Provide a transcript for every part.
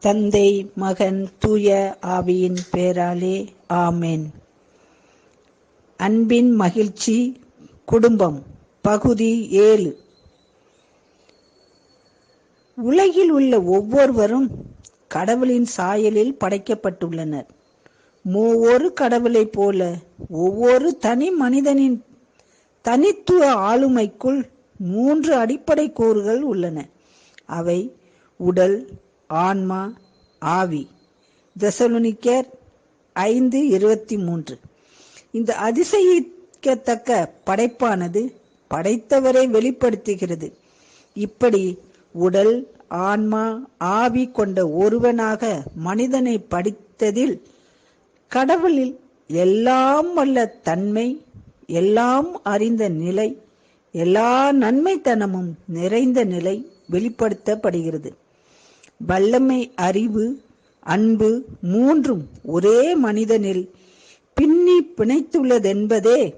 தந்தை மகன் தூய ஆவியின் பேராலே ஆமென். அன்பின் மகிழ்ச்சி குடும்பம் பகுதி ஏழு. உலகில் உள்ள ஒவ்வொருவரும் கடவுளின் சாயலில் படைக்கப்பட்டுள்ளனர். மூவொரு கடவுளைப் போல ஒவ்வொரு தனி மனிதனின் தனித்துவ ஆளுமைக்குள் மூன்று அடிப்படை கூறுகள் உள்ளன. அவை உடல் ஆன்மா ஆவி. தெசலோனிக்கர் ஐந்து இருபத்தி மூன்று. இந்த அதிசயிக்கத்தக்க படைப்பானது படைத்தவரை வெளிப்படுத்துகிறது. இப்படி உடல் ஆன்மா ஆவி கொண்ட ஒருவனாக மனிதனை படித்ததில் கடவுளில் எல்லாம் வல்ல தன்மை எல்லாம் அறிந்த நிலை எல்லா நன்மைத்தனமும் நிறைந்த நிலை வெளிப்படுத்தப்படுகிறது. வல்லமை அறிவு அன்பு மூன்றும் ஒரே மனிதனில் பின்னி பிணைத்துள்ளதென்பதே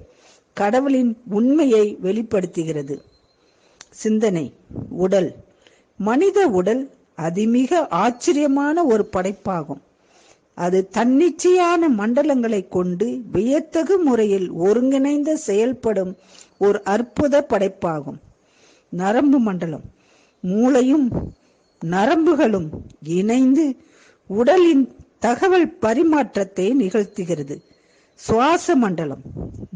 கடவுளின் உண்மையை வெளிப்படுத்துகிறது. சிந்தனை உடல். மனித உடல் அதிமிக ஆச்சரியமான ஒரு படைப்பாகும். அது தன்னிச்சையான மண்டலங்களை கொண்டு வியத்தகு முறையில் ஒருங்கிணைந்த செயல்படும் ஒரு அற்புத படைப்பாகும். நரம்பு மண்டலம். மூளையும் நரம்புகளும் இணைந்து உடலின் தகவல் பரிமாற்றத்தை நிகழ்த்துகிறது. சுவாச மண்டலம்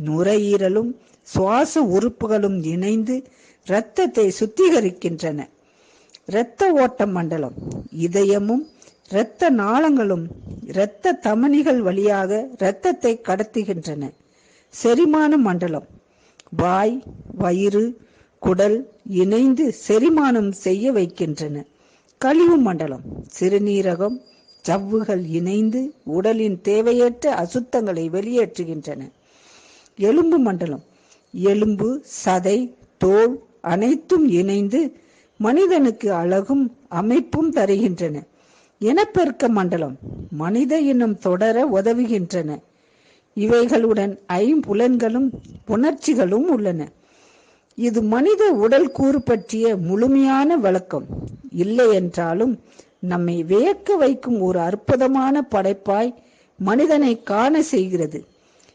நுரையீரலும் சுவாச உறுப்புகளும் இணைந்து இரத்தத்தை சுத்திகரிக்கின்றன. இரத்த ஓட்ட மண்டலம் இதயமும் இரத்த நாளங்களும் இரத்த தமனிகள் வழியாக இரத்தத்தை கடத்துகின்றன. செரிமான மண்டலம் வாய் வயிறு குடல் இணைந்து செரிமானம் செய்ய வைக்கின்றன. கழிவு மண்டலம் சிறுநீரகம் சவ்வுகள் இணைந்து உடலின் தேவையற்ற அசுத்தங்களை வெளியேற்றுகின்றன. எலும்பு மண்டலம் எலும்பு சதை தோல் அனைத்தும் இணைந்து மனிதனுக்கு அழகும் அமைப்பும் தருகின்றன. இனப்பெருக்க மண்டலம் மனித இனம் தொடர உதவுகின்றன. இவைகளுடன் ஐம்புலன்களும் உணர்ச்சிகளும் உள்ளன. இது மனித உடல் கூறு பற்றிய முழுமையான விளக்கம். இல்லை என்றாலும் நம்மை வியக்க வைக்கும் ஒரு அற்புதமான படைப்பாய் மனிதனை காண செய்கிறது.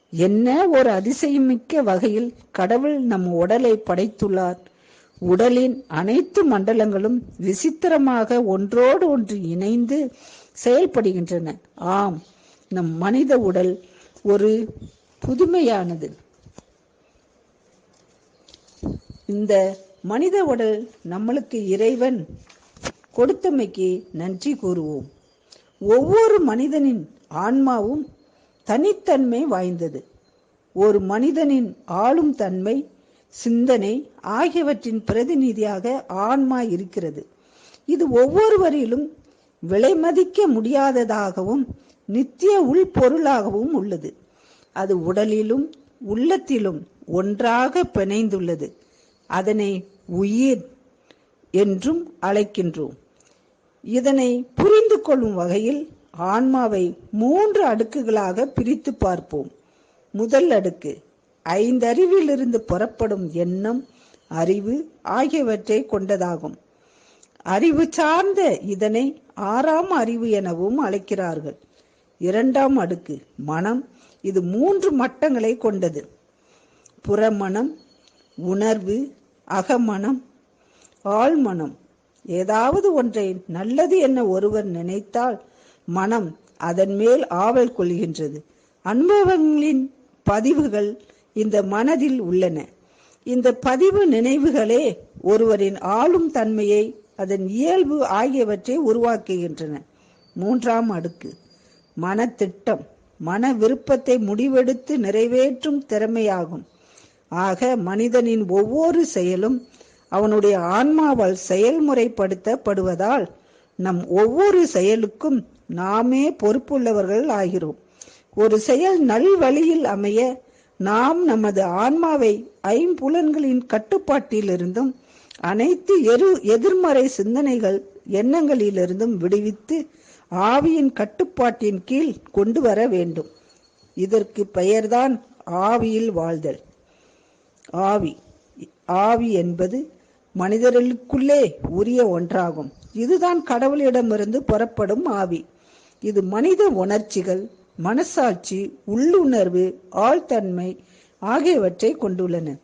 என்ன ஒரு அதிசயமிக்க வகையில் கடவுள் நம் உடலை படைத்துள்ளார். உடலின் அனைத்து மண்டலங்களும் விசித்திரமாக ஒன்றோடு ஒன்று இணைந்து செயல்படுகின்றன. ஆம் நம் மனித உடல் ஒரு புதுமையானது. இந்த மனித உடல் நம்மளுக்கு இறைவன் கொடுத்தமைக்கு நன்றி கூறுவோம். ஒவ்வொரு மனிதனின் ஆன்மாவும் தனித்தன்மை வாய்ந்தது. ஒரு மனிதனின் ஆளும் தன்மை சிந்தனை ஆகியவற்றின் பிரதிநிதியாக ஆன்மா இருக்கிறது. இது ஒவ்வொருவரிலும் விலைமதிக்க முடியாததாகவும் நித்திய உள்பொருளாகவும் உள்ளது. அது உடலிலும் உள்ளத்திலும் ஒன்றாக பிணைந்துள்ளது. அதனை உயிர் என்றும் அழைக்கின்றோம். இதனை புரிந்து கொள்ளும் வகையில் ஆன்மாவை மூன்று அடுக்குகளாக பிரித்து பார்ப்போம். முதல் அடுக்கு ஐந்தறிவிலிருந்து புறப்படும் எண்ணம் அறிவு ஆகியவற்றை கொண்டதாகும். அறிவு சார்ந்த இதனை ஆறாம் அறிவு எனவும் அழைக்கிறார்கள். இரண்டாம் அடுக்கு மனம். இது மூன்று மட்டங்களை கொண்டது. புறமணம் உணர்வு அகமனம் ஆழ்மனம். ஏதாவது ஒன்றை நல்லது என ஒருவர் நினைத்தால் மனம் அதன் மேல் ஆவல் கொள்கின்றது. அனுபவங்களின் பதிவுகள் இந்த மனதில் உள்ளன. இந்த பதிவு நினைவுகளே ஒருவரின் ஆளும் தன்மையை அதன் இயல்பு ஆகியவற்றை உருவாக்குகின்றன. மூன்றாம் அடுக்கு. மனத்திட்டம். மன விருப்பத்தை முடிவெடுத்து நிறைவேற்றும் திறமையாகும். ஆக மனிதனின் ஒவ்வொரு செயலும் அவனுடைய ஆன்மாவால் செயல்முறைப்படுத்தப்படுவதால் நம் ஒவ்வொரு செயலுக்கும் நாமே பொறுப்புள்ளவர்கள் ஆகிறோம். ஒரு செயல் நல் வழியில் அமைய நாம் நமது ஆன்மாவை ஐம்புலன்களின் கட்டுப்பாட்டிலிருந்தும் அனைத்து எரு எதிர்மறை சிந்தனைகள் எண்ணங்களிலிருந்தும் விடுவித்து ஆவியின் கட்டுப்பாட்டின் கீழ் கொண்டு வர வேண்டும். இதற்கு பெயர்தான் ஆவியில் வாழ்தல். ஆவி. ஆவி என்பது மனிதர்களுக்குள்ளே உரிய ஒன்றாகும். இதுதான் கடவுளிடமிருந்து புறப்படும் ஆவி. இது மனித உணர்ச்சிகள் மனசாட்சி உள்ளுணர்வு ஆழ்தன்மை ஆகியவற்றை கொண்டுள்ளன.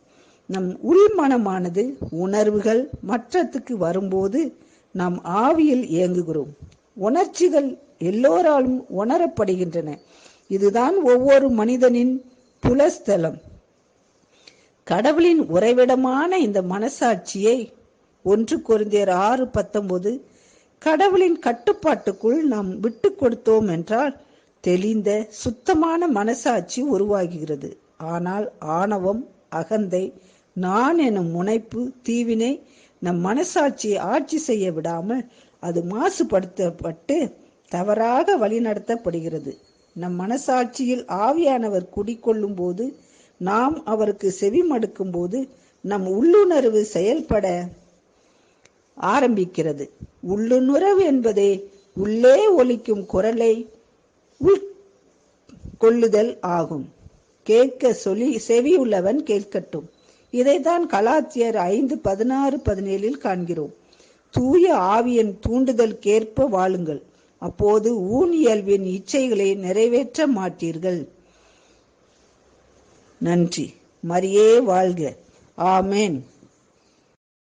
நம் உள்மனமானது உணர்வுகள் மற்றத்துக்கு வரும்போது நாம் ஆவியில் இயங்குகிறோம். உணர்ச்சிகள் எல்லோராலும் உணரப்படுகின்றன. இதுதான் ஒவ்வொரு மனிதனின் புலஸ்தலம். கடவுளின் உறைவிடமான இந்த மனசாட்சியை ஒன்று குருந்தியர் ஆறு பத்தொன்பது கடவுளின் கட்டுப்பாட்டுக்குள் நாம் விட்டு கொடுத்தோம் என்றால் தெளிந்த சுத்தமான மனசாட்சி உருவாகிறது. ஆனால் ஆணவம் அகந்தை நான் எனும் முனைப்பு தீவினை நம் மனசாட்சியை ஆட்சி செய்ய விடாமல் அது மாசுபடுத்தப்பட்டு தவறாக வழிநடத்தப்படுகிறது. நம் மனசாட்சியில் ஆவியானவர் குடிக்கொள்ளும் போது நாம் அவருக்கு செவி மடுக்கும் போது நம் உள்ளுணர்வு செயல்பட ஆரம்பிக்கிறது. உள்ளுணர்வு என்பதே உள்ளே ஒலிக்கும் குரலை உள் கொள்ளுதல் ஆகும். கேட்க சொல்லி செவியுள்ளவன் கேட்கட்டும். இதைத்தான் கலாத்தியர் ஐந்து பதினாறு பதினேழில் காண்கிறோம். தூய ஆவியின் தூண்டுதல்கேற்ப வாழுங்கள். அப்போது ஊன் இயல்பின் இச்சைகளை நிறைவேற்ற மாட்டீர்கள். நன்றி. மரியே வாழ்க. ஆமேன்.